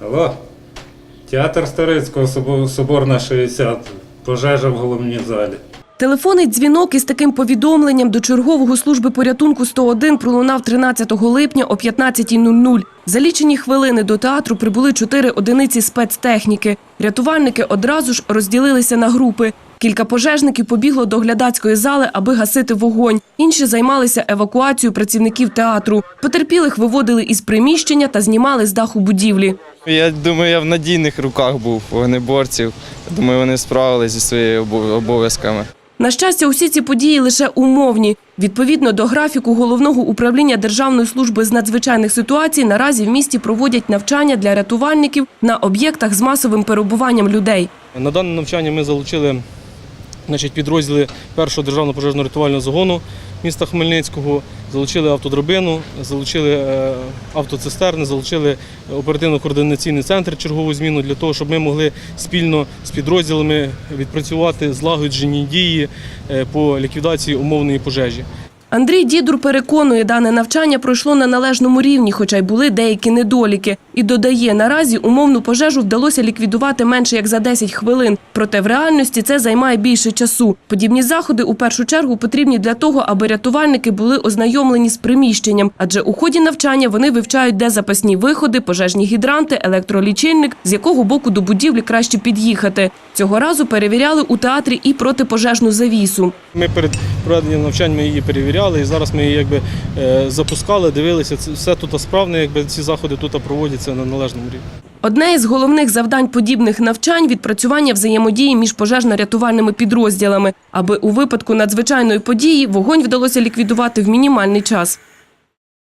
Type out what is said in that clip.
Алло, театр Старицького, Собо- Соборна 60, пожежа в головній залі. Телефонний дзвінок із таким повідомленням до чергового служби порятунку 101 пролунав 13 липня о 15.00. За лічені хвилини до театру прибули чотири одиниці спецтехніки. Рятувальники одразу ж розділилися на групи. Кілька пожежників побігло до глядацької зали, аби гасити вогонь. Інші займалися евакуацією працівників театру. Потерпілих виводили із приміщення та знімали з даху будівлі. Я думаю, я в надійних руках був вогнеборців. Думаю, вони справилися зі своїми обов'язками. На щастя, усі ці події лише умовні. Відповідно до графіку головного управління Державної служби з надзвичайних ситуацій, наразі в місті проводять навчання для рятувальників на об'єктах з масовим перебуванням людей. На дане навчання ми залучили значить, підрозділи першого державного пожежно-рятувального загону міста Хмельницького, залучили автодрабину, залучили е, автоцистерни, залучили оперативно-координаційний центр чергову зміну для того, щоб ми могли спільно з підрозділами відпрацювати злагоджені дії е, по ліквідації умовної пожежі. Андрій Дідур переконує, дане навчання пройшло на належному рівні, хоча й були деякі недоліки. І додає, наразі умовну пожежу вдалося ліквідувати менше як за 10 хвилин. Проте в реальності це займає більше часу. Подібні заходи у першу чергу потрібні для того, аби рятувальники були ознайомлені з приміщенням, адже у ході навчання вони вивчають, де запасні виходи, пожежні гідранти, електролічильник, з якого боку до будівлі краще під'їхати. Цього разу перевіряли у театрі і протипожежну завісу. Ми перед проведенням навчань ми її перевіряли і зараз ми її якби е, запускали, дивилися. Все тут справно, якби ці заходи тут проводяться на належному рівні. Одне із головних завдань подібних навчань відпрацювання взаємодії між пожежно-рятувальними підрозділами, аби у випадку надзвичайної події вогонь вдалося ліквідувати в мінімальний час.